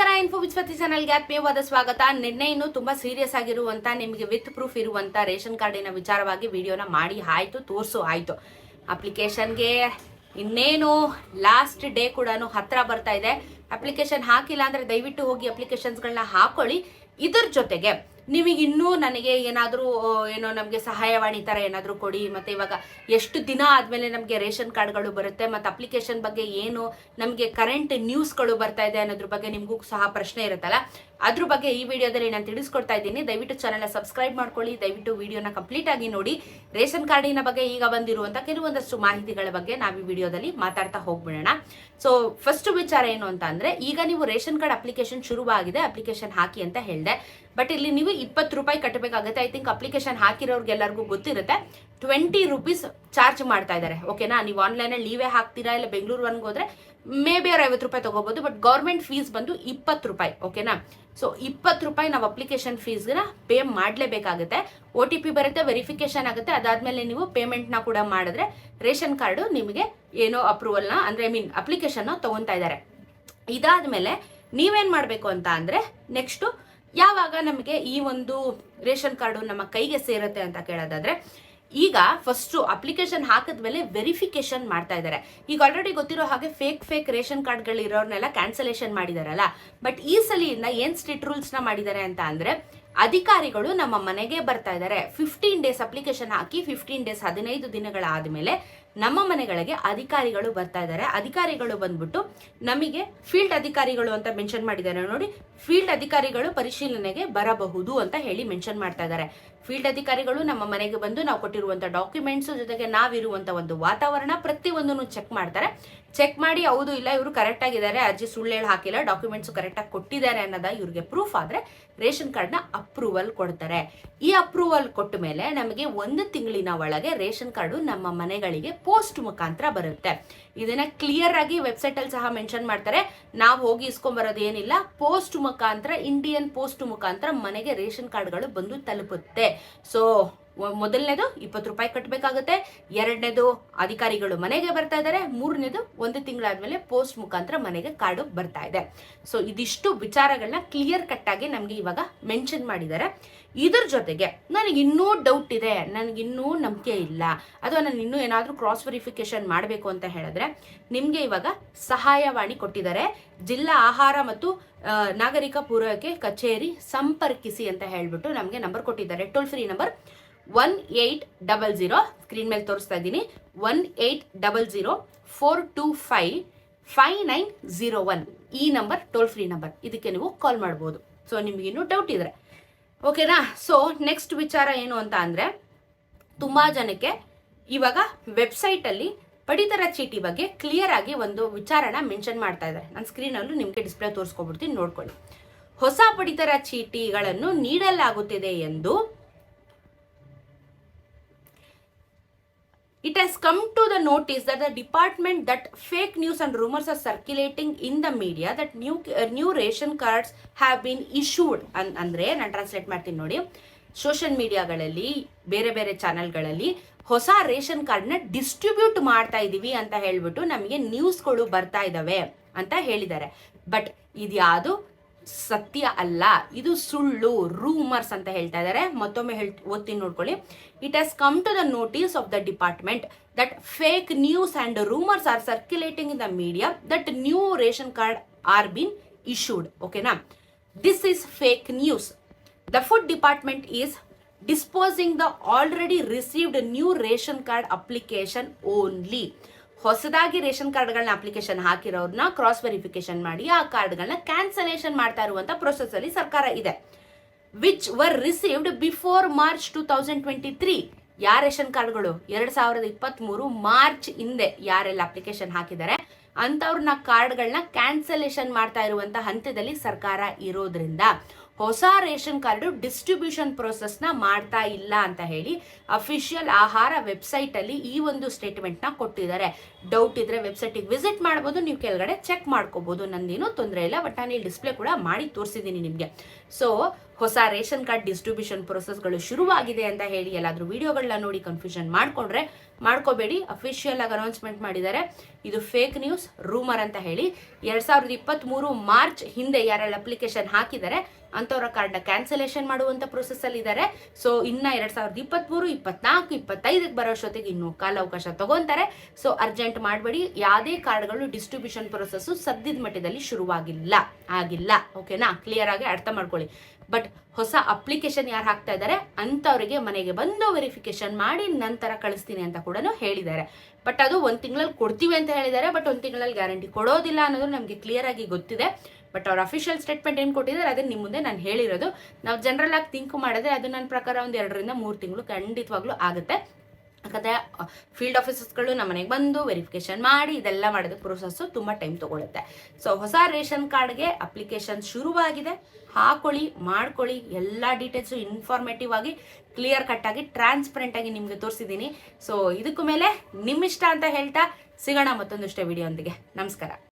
ನಮಸ್ಕಾರ ಇನ್ಫೋ ವಿಸ್ಪತಿ ಚಾನಲ್ಗೆ ಆತ್ಮೀಯವಾದ ಸ್ವಾಗತ. ನಿನ್ನೆ ಇನ್ನು ತುಂಬಾ ಸೀರಿಯಸ್ ಆಗಿರುವಂತ, ನಿಮಗೆ ವಿತ್ ಪ್ರೂಫ್ ಇರುವಂತ ರೇಷನ್ ಕಾರ್ಡಿನ ವಿಚಾರವಾಗಿ ವಿಡಿಯೋನ ಮಾಡಿ ಆಯ್ತು, ತೋರ್ಸು ಆಯ್ತು. ಅಪ್ಲಿಕೇಶನ್ಗೆ ಇನ್ನೇನು ಲಾಸ್ಟ್ ಡೇ ಕೂಡ ಹತ್ರ ಬರ್ತಾ ಇದೆ. ಅಪ್ಲಿಕೇಶನ್ ಹಾಕಿಲ್ಲ ಅಂದ್ರೆ ದಯವಿಟ್ಟು ಹೋಗಿ ಅಪ್ಲಿಕೇಶನ್ಸ್ಗಳನ್ನ ಹಾಕೊಳ್ಳಿ. ಇದ್ರ ಜೊತೆಗೆ ನಿಮಗೆ ಇನ್ನೂ ನನಗೆ ಏನಾದರೂ ಏನೋ ನಮಗೆ ಸಹಾಯವಾಣಿ ಥರ ಏನಾದರೂ ಕೊಡಿ, ಮತ್ತು ಇವಾಗ ಎಷ್ಟು ದಿನ ಆದಮೇಲೆ ನಮಗೆ ರೇಷನ್ ಕಾರ್ಡ್ಗಳು ಬರುತ್ತೆ, ಮತ್ತು ಅಪ್ಲಿಕೇಶನ್ ಬಗ್ಗೆ ಏನು, ನಮಗೆ ಕರೆಂಟ್ ನ್ಯೂಸ್ಗಳು ಬರ್ತಾ ಇದೆ ಅನ್ನೋದ್ರ ಬಗ್ಗೆ ನಿಮಗೂ ಸಹ ಪ್ರಶ್ನೆ ಇರುತ್ತಲ್ಲ ಅದ್ರ ಬಗ್ಗೆ ಈ ವಿಡಿಯೋದಲ್ಲಿ ನಾನು ತಿಳಿಸ್ಕೊಡ್ತಾ ಇದ್ದೀನಿ. ದಯವಿಟ್ಟು ಚಾನಲ್ನ ಸಬ್ಸ್ಕ್ರೈಬ್ ಮಾಡ್ಕೊಳ್ಳಿ. ದಯವಿಟ್ಟು ವಿಡಿಯೋನ ಕಂಪ್ಲೀಟ್ ಆಗಿ ನೋಡಿ. ರೇಷನ್ ಕಾರ್ಡಿನ ಬಗ್ಗೆ ಈಗ ಬಂದಿರುವಂಥ ಕೆಲವೊಂದಷ್ಟು ಮಾಹಿತಿಗಳ ಬಗ್ಗೆ ನಾವು ಈ ವಿಡಿಯೋದಲ್ಲಿ ಮಾತಾಡ್ತಾ ಹೋಗ್ಬಿಡೋಣ. ಸೊ ಫಸ್ಟ್ ವಿಚಾರ ಏನು ಅಂತ ಅಂದ್ರೆ, ಈಗ ನೀವು ರೇಷನ್ ಕಾರ್ಡ್ ಅಪ್ಲಿಕೇಶನ್ ಶುರುವಾಗಿದೆ ಅಪ್ಲಿಕೇಶನ್ ಹಾಕಿ ಅಂತ ಹೇಳಿದೆ. ಬಟ್ ಇಲ್ಲಿ ನೀವು ಇಪ್ಪತ್ತು ರೂಪಾಯಿ ಕಟ್ಟಬೇಕಾಗುತ್ತೆ. ಐ ಥಿಂಕ್ ಅಪ್ಲಿಕೇಶನ್ ಹಾಕಿರೋರ್ಗೆಲ್ಲರಿಗೂ ಗೊತ್ತಿರುತ್ತೆ. ಟ್ವೆಂಟಿ ರುಪೀಸ್ ಚಾರ್ಜ್ ಮಾಡ್ತಾ ಇದ್ದಾರೆ. ಓಕೆನಾ ನೀವು ಆನ್ಲೈನಲ್ಲಿ ನೀವೇ ಹಾಕ್ತೀರಾ ಇಲ್ಲ ಬೆಂಗಳೂರು ಹೋದ್ರೆ ಮೇ ಬಿ ಅವ್ರು ಐವತ್ತು ರೂಪಾಯಿ ತಗೋಬಹುದು ಬಟ್ ಗೌರ್ಮೆಂಟ್ ಫೀಸ್ ಬಂದು ಇಪ್ಪತ್ತು ರೂಪಾಯಿ. ಓಕೆನಾ ಸೊ ಇಪ್ಪತ್ತು ರೂಪಾಯಿ ನಾವು ಅಪ್ಲಿಕೇಶನ್ ಫೀಸ್ನ ಪೇ ಮಾಡಲೇಬೇಕಾಗುತ್ತೆ. ಒ ಟಿ ಪಿ ಬರುತ್ತೆ ವೆರಿಫಿಕೇಶನ್ ಆಗುತ್ತೆ. ಅದಾದಮೇಲೆ ನೀವು ಪೇಮೆಂಟ್ನ ಕೂಡ ಮಾಡಿದ್ರೆ ರೇಷನ್ ಕಾರ್ಡು ನಿಮಗೆ ಏನೋ ಅಪ್ರೂವಲ್ನ ಅಂದ್ರೆ ಐ ಮೀನ್ ಅಪ್ಲಿಕೇಶನ್ ತೊಗೊತಾ ಇದ್ದಾರೆ ಇದಾದ್ಮೇಲೆ ನೀವೇನು ಮಾಡಬೇಕು ಅಂತ ಅಂದರೆ ನೆಕ್ಸ್ಟ್ ಯಾವಾಗ ನಮಗೆ ಈ ಒಂದು ರೇಷನ್ ಕಾರ್ಡು ನಮ್ಮ ಕೈಗೆ ಸೇರುತ್ತೆ ಅಂತ ಕೇಳೋದಾದ್ರೆ ಈಗ ಫಸ್ಟ್ ಅಪ್ಲಿಕೇಶನ್ ಹಾಕಿದ್ಮೇಲೆ ವೆರಿಫಿಕೇಶನ್ ಮಾಡ್ತಾ ಇದ್ದಾರೆ ಈಗ ಆಲ್ರೆಡಿ ಗೊತ್ತಿರೋ ಹಾಗೆ ಫೇಕ್ ಫೇಕ್ ರೇಷನ್ ಕಾರ್ಡ್ಗಳಿರೋರ್ನೆಲ್ಲ ಕ್ಯಾನ್ಸಲೇಷನ್ ಮಾಡಿದಾರಲ್ಲ. ಬಟ್ ಈ ಸಲಿಯಿಂದ ಏನ್ ಸ್ಟ್ರಿಕ್ಟ್ ರೂಲ್ಸ್ನ ಮಾಡಿದ್ದಾರೆ ಅಂತ ಅಂದರೆ, ಅಧಿಕಾರಿಗಳು ನಮ್ಮ ಮನೆಗೆ ಬರ್ತಾ ಇದ್ದಾರೆ ಫಿಫ್ಟೀನ್ ಡೇಸ್ ಅಪ್ಲಿಕೇಶನ್ ಹಾಕಿ ಫಿಫ್ಟೀನ್ ಡೇಸ್ ಹದಿನೈದು ದಿನಗಳಾದ್ಮೇಲೆ ನಮ್ಮ ಮನೆಗಳಿಗೆ ಅಧಿಕಾರಿಗಳು ಬರ್ತಾ ಇದ್ದಾರೆ ಅಧಿಕಾರಿಗಳು ಬಂದ್ಬಿಟ್ಟು ನಮಗೆ ಫೀಲ್ಡ್ ಅಧಿಕಾರಿಗಳು ಅಂತ ಮೆನ್ಷನ್ ಮಾಡಿದ್ದಾರೆ ನೋಡಿ ಫೀಲ್ಡ್ ಅಧಿಕಾರಿಗಳು ಪರಿಶೀಲನೆಗೆ ಬರಬಹುದು ಅಂತ ಹೇಳಿ ಮೆನ್ಷನ್ ಮಾಡ್ತಾ ಇದ್ದಾರೆ ಫೀಲ್ಡ್ ಅಧಿಕಾರಿಗಳು ನಮ್ಮ ಮನೆಗೆ ಬಂದು ನಾವು ಕೊಟ್ಟಿರುವಂಥ ಡಾಕ್ಯುಮೆಂಟ್ಸ್ ಜೊತೆಗೆ ನಾವಿರುವಂಥ ಒಂದು ವಾತಾವರಣ ಪ್ರತಿಯೊಂದನ್ನು ಚೆಕ್ ಮಾಡ್ತಾರೆ. ಚೆಕ್ ಮಾಡಿ ಹೌದು ಇಲ್ಲ ಇವರು ಕರೆಕ್ಟ್ ಆಗಿದ್ದಾರೆ ಅರ್ಜಿ ಸುಳ್ಳು ಹಾಕಿಲ್ಲ ಡಾಕ್ಯುಮೆಂಟ್ಸ್ ಕರೆಕ್ಟ್ ಆಗಿ ಕೊಟ್ಟಿದ್ದಾರೆ ಅನ್ನೋದ ಇವ್ರಿಗೆ ಪ್ರೂಫ್ ಆದ್ರೆ ರೇಷನ್ ಕಾರ್ಡ್ನ ಅಪ್ರೂವಲ್ ಕೊಡ್ತಾರೆ. ಈ ಅಪ್ರೂವಲ್ ಕೊಟ್ಟ ಮೇಲೆ ನಮಗೆ ಒಂದು ತಿಂಗಳಿನ ಒಳಗೆ ರೇಷನ್ ಕಾರ್ಡು ನಮ್ಮ ಮನೆಗಳಿಗೆ ಪೋಸ್ಟ್ ಮುಖಾಂತರ ಬರುತ್ತೆ. ಇದನ್ನ ಕ್ಲಿಯರ್ ಆಗಿ ವೆಬ್ಸೈಟ್ ಅಲ್ಲಿ ಸಹ ಮೆನ್ಷನ್ ಮಾಡ್ತಾರೆ. ನಾವು ಹೋಗಿ ಇಸ್ಕೊಂಬರೋದು ಏನಿಲ್ಲ. ಪೋಸ್ಟ್ ಮುಖಾಂತರ ಇಂಡಿಯನ್ ಪೋಸ್ಟ್ ಮುಖಾಂತರ ಮನೆಗೆ ರೇಷನ್ ಕಾರ್ಡ್ಗಳು ಬಂದು ತಲುಪುತ್ತೆ. ಸೊ ಮೊದಲನೇದು ಇಪ್ಪತ್ತು ರೂಪಾಯಿ ಕಟ್ಟಬೇಕಾಗುತ್ತೆ ಎರಡನೇದು ಅಧಿಕಾರಿಗಳು ಮನೆಗೆ ಬರ್ತಾ ಇದ್ದಾರೆ. ಮೂರನೇದು ಒಂದು ತಿಂಗಳಾದ್ಮೇಲೆ ಪೋಸ್ಟ್ ಮುಖಾಂತರ ಮನೆಗೆ ಕಾರ್ಡು ಬರ್ತಾ ಇದೆ. ಸೊ ಇದಿಷ್ಟು ವಿಚಾರಗಳನ್ನ ಕ್ಲಿಯರ್ ಕಟ್ ಆಗಿ ನಮ್ಗೆ ಇವಾಗ ಮೆನ್ಷನ್ ಮಾಡಿದ್ದಾರೆ. ಇದ್ರ ಜೊತೆಗೆ ನನಗೆ ಇನ್ನೂ ಡೌಟ್ ಇದೆ. ನನಗಿನ್ನೂ ನಂಬಿಕೆ ಇಲ್ಲ. ಅಥವಾ ನಾನು ಇನ್ನೂ ಏನಾದರೂ ಕ್ರಾಸ್ ವೆರಿಫಿಕೇಶನ್ ಮಾಡಬೇಕು ಅಂತ ಹೇಳಿದ್ರೆ ನಿಮಗೆ ಇವಾಗ ಸಹಾಯವಾಣಿ ಕೊಟ್ಟಿದ್ದಾರೆ. ಜಿಲ್ಲಾ ಆಹಾರ ಮತ್ತು ನಾಗರಿಕ ಪೂರೈಕೆ ಕಚೇರಿ ಸಂಪರ್ಕಿಸಿ ಅಂತ ಹೇಳಿಬಿಟ್ಟು ನಮಗೆ ನಂಬರ್ ಕೊಟ್ಟಿದ್ದಾರೆ. Toll free number one eight double zero screen ಮೇಲೆ ತೋರಿಸ್ತಾ ಇದ್ದೀನಿ. One eight double zero four two five five nine zero one ಈ ನಂಬರ್ ಟೋಲ್ ಫ್ರೀ ನಂಬರ್ ಇದಕ್ಕೆ ನೀವು ಕಾಲ್ ಮಾಡ್ಬೋದು. ಸೊ ನಿಮ್ಗೆ ಇನ್ನೂ ಡೌಟ್ ಇದ್ರೆ. ಓಕೆನಾ ಸೊ ನೆಕ್ಸ್ಟ್ ವಿಚಾರ ಏನು ಅಂತ ಅಂದರೆ, ತುಂಬಾ ಜನಕ್ಕೆ ಇವಾಗ ವೆಬ್ಸೈಟ್ ಅಲ್ಲಿ ಪಡಿತರ ಚೀಟಿ ಬಗ್ಗೆ ಕ್ಲಿಯರ್ ಆಗಿ ಒಂದು ವಿಚಾರಣ ಮೆನ್ಷನ್ ಮಾಡ್ತಾ ಇದ್ದಾರೆ. ನನ್ನ ಸ್ಕ್ರೀನಲ್ಲೂ ನಿಮಗೆ ಡಿಸ್ಪ್ಲೇ ತೋರಿಸ್ಕೊಬಿಡ್ತೀನಿ, ನೋಡ್ಕೊಳ್ಳಿ. ಹೊಸ ಪಡಿತರ ಚೀಟಿಗಳನ್ನು ನೀಡಲಾಗುತ್ತಿದೆ ಎಂದು It has come to the notice that the department that fake news and rumors are circulating in the media that new uh, new ration cards have been issued ಅನ್ ಅಂದ್ರೆ ನಾನು ಟ್ರಾನ್ಸ್ಲೇಟ್ ಮಾಡ್ತೀನಿ ನೋಡಿ ಸೋಷಿಯಲ್ ಮೀಡಿಯಾಗಳಲ್ಲಿ ಬೇರೆ ಬೇರೆ ಚಾನೆಲ್ಗಳಲ್ಲಿ ಹೊಸ ರೇಷನ್ ಕಾರ್ಡ್ನ distribute ಮಾಡ್ತಾ ಇದೀವಿ ಅಂತ ಹೇಳ್ಬಿಟ್ಟು ನಮಗೆ ನ್ಯೂಸ್ಗಳು ಬರ್ತಾ ಇದಾವೆ ಅಂತ ಹೇಳಿದ್ದಾರೆ ಬಟ್ ಇದ್ಯಾವುದು ಸತ್ಯ ಅಲ್ಲ. ಇದು ಸುಳ್ಳು ರೂಮರ್ಸ್ ಅಂತ ಹೇಳ್ತಾ ಇದ್ದಾರೆ ಮತ್ತೊಮ್ಮೆ ಹೇಳ್, ಓದ್ತೀನಿ ನೋಡ್ಕೊಳ್ಳಿ. It has come to the notice of the department that fake news and rumours are circulating in the media that new ration card are been issued ಓಕೆನಾ this is fake news the food department is disposing the already received new ration card application only ಹೊಸದಾಗಿ ration ಕಾರ್ಡ್ಗಳನ್ನ application ಹಾಕಿರೋರ್ನ cross verification ಮಾಡಿ ಆ ಕಾರ್ಡ್ಗಳನ್ನ cancellation ಮಾಡ್ತಾ ಇರುವಂತ process ಅಲ್ಲಿ ಸರ್ಕಾರ ಇದೆ. Which were received before March two thousand twenty three ಯಾರ ರೇಷನ್ ಕಾರ್ಡ್ಗಳು? ಎರಡ್ ಸಾವಿರದ ಇಪ್ಪತ್ತ್ ಮೂರು ಮಾರ್ಚ್ ಹಿಂದೆ ಯಾರೆಲ್ಲ ಅಪ್ಲಿಕೇಶನ್ ಹಾಕಿದ್ದಾರೆ, ಅಂಥವ್ರನ್ನ ಕಾರ್ಡ್ಗಳನ್ನ ಕ್ಯಾನ್ಸಲೇಷನ್ ಮಾಡ್ತಾ ಇರುವಂತ ಹಂತದಲ್ಲಿ ಸರ್ಕಾರ ಇರೋದ್ರಿಂದ ಹೊಸ ರೇಷನ್ ಕಾರ್ಡು ಡಿಸ್ಟ್ರಿಬ್ಯೂಷನ್ನ ಮಾಡ್ತಾ ಇಲ್ಲ ಅಂತ ಹೇಳಿ ಅಫಿಷಿಯಲ್ ಆಹಾರ ವೆಬ್ಸೈಟ್ ಅಲ್ಲಿ ಈ ಒಂದು ಸ್ಟೇಟ್ಮೆಂಟ್ನ ಕೊಟ್ಟಿದ್ದಾರೆ. ಡೌಟ್ ಇದ್ರೆ ವೆಬ್ಸೈಟಿಗೆ ವಿಸಿಟ್ ಮಾಡ್ಬೋದು, ನೀವು ಕೆಳಗಡೆ ಚೆಕ್ ಮಾಡ್ಕೋಬೋದು. ನಂದೇನು ತೊಂದರೆ ಇಲ್ಲ, ಬಟ್ ನಾನು ಇಲ್ಲಿ ಡಿಸ್ಪ್ಲೇ ಕೂಡ ಮಾಡಿ ತೋರಿಸಿದ್ದೀನಿ ನಿಮಗೆ. ಸೊ ಹೊಸ ರೇಷನ್ ಕಾರ್ಡ್ ಡಿಸ್ಟ್ರಿಬ್ಯೂಷನ್ ಪ್ರೊಸೆಸ್ಗಳು ಶುರುವಾಗಿದೆ ಅಂತ ಹೇಳಿ ಎಲ್ಲಾದರೂ ವಿಡಿಯೋಗಳನ್ನ ನೋಡಿ ಕನ್ಫ್ಯೂಷನ್ ಮಾಡ್ಕೊಂಡ್ರೆ ಮಾಡ್ಕೋಬೇಡಿ. ಅಫಿಷಿಯಲ್ ಆಗಿ ಅನೌನ್ಸ್ಮೆಂಟ್ ಮಾಡಿದ್ದಾರೆ. ಇದು ಫೇಕ್ ನ್ಯೂಸ್ ರೂಮರ್ ಅಂತ ಹೇಳಿ. ಎರಡ್ ಸಾವಿರದ ಇಪ್ಪತ್ತ್ಮೂರು ಮಾರ್ಚ್ ಹಿಂದೆ ಯಾರೆಲ್ಲ ಅಪ್ಲಿಕೇಶನ್ ಹಾಕಿದ್ದಾರೆ, ಅಂಥವ್ರ ಕಾರ್ಡ್ನ ಕ್ಯಾನ್ಸಲೇಷನ್ ಮಾಡುವಂಥ ಪ್ರೊಸೆಸ್ಸಲ್ಲಿ ಇದ್ದಾರೆ. ಸೊ ಇನ್ನ ಎರಡ್ ಸಾವಿರದ ಇಪ್ಪತ್ತ್ಮೂರು ಇಪ್ಪತ್ನಾಲ್ಕು, ಇಪ್ಪತ್ತೈದಕ್ಕೆ ಬರೋಷ್ಟೊತ್ತಿಗೆ ಇನ್ನು ಕಾಲಾವಕಾಶ ತಗೊಂತಾರೆ. ಸೊ ಅರ್ಜೆಂಟ್ ಮಾಡಬೇಡಿ. ಯಾವುದೇ ಕಾರ್ಡ್ಗಳು ಡಿಸ್ಟ್ರಿಬ್ಯೂಷನ್ ಪ್ರೊಸೆಸ್ಸು ಸದ್ಯದ ಮಟ್ಟದಲ್ಲಿ ಶುರುವಾಗಿಲ್ಲ. ಆಗಿಲ್ಲ. ಓಕೆನಾ ಕ್ಲಿಯರ್ ಆಗಿ ಅರ್ಥ ಮಾಡ್ಕೊಳ್ಳಿ. ಬಟ್ ಹೊಸ ಅಪ್ಲಿಕೇಶನ್ ಯಾರು ಹಾಕ್ತಾ ಇದ್ದಾರೆ ಅಂಥವ್ರಿಗೆ ಮನೆಗೆ ಬಂದು ವೆರಿಫಿಕೇಶನ್ ಮಾಡಿ ನಂತರ ಕಳಿಸ್ತೀನಿ ಅಂತ ಕೂಡ ಹೇಳಿದ್ದಾರೆ. ಬಟ್ ಅದು ಒಂದು ತಿಂಗಳಲ್ಲಿ ಕೊಡ್ತೀವಿ ಅಂತ ಹೇಳಿದ್ದಾರೆ. ಬಟ್ ಒಂದು ತಿಂಗಳಲ್ಲಿ ಗ್ಯಾರಂಟಿ ಕೊಡೋದಿಲ್ಲ ಅನ್ನೋದು ನಮಗೆ ಕ್ಲಿಯರ್ ಆಗಿ ಗೊತ್ತಿದೆ. ಬಟ್ ಅವ್ರ ಅಫಿಷಿಯಲ್ ಸ್ಟೇಟ್ಮೆಂಟ್ ಏನು ಕೊಟ್ಟಿದ್ದಾರೆ ಅದನ್ನ ನಿಮ್ಮ ಮುಂದೆ ನಾನು ಹೇಳಿರೋದು. ನಾವು ಜನರಲ್ ಆಗಿ ಥಿಂಕ್ ಮಾಡಿದ್ರೆ ಅದು ನನ್ನ ಪ್ರಕಾರ ಒಂದು ಎರಡರಿಂದ ಮೂರು ತಿಂಗಳು ಖಂಡಿತವಾಗ್ಲೂ ಆಗುತ್ತೆ. ಯಾಕಂದರೆ ಫೀಲ್ಡ್ ಆಫೀಸರ್ಸ್ಗಳು ನಮ್ಮ ಮನೆಗೆ ಬಂದು ವೆರಿಫಿಕೇಶನ್ ಮಾಡಿ ಇದೆಲ್ಲ ಮಾಡೋದು ಪ್ರೊಸೆಸ್ಸು ತುಂಬ ಟೈಮ್ ತೊಗೊಳುತ್ತೆ. ಸೊ ಹೊಸ ರೇಷನ್ ಕಾರ್ಡ್ಗೆ ಅಪ್ಲಿಕೇಶನ್ ಶುರುವಾಗಿದೆ. ಹಾಕೊಳ್ಳಿ, ಮಾಡ್ಕೊಳ್ಳಿ, ಎಲ್ಲ ಡೀಟೇಲ್ಸು ಇನ್ಫಾರ್ಮೇಟಿವ್ ಆಗಿ ಕ್ಲಿಯರ್ ಕಟ್ ಆಗಿ ಟ್ರಾನ್ಸ್ಪರೆಂಟ್ ಆಗಿ ನಿಮಗೆ ತೋರಿಸಿದ್ದೀನಿ. ಸೊ ಇದಕ್ಕೂ ಮೇಲೆ ನಿಮ್ಮಿಷ್ಟ ಅಂತ ಹೇಳ್ತಾ ಸಿಗೋಣ ಮತ್ತೊಂದಷ್ಟೇ ವಿಡಿಯೋ ನಮಸ್ಕಾರ.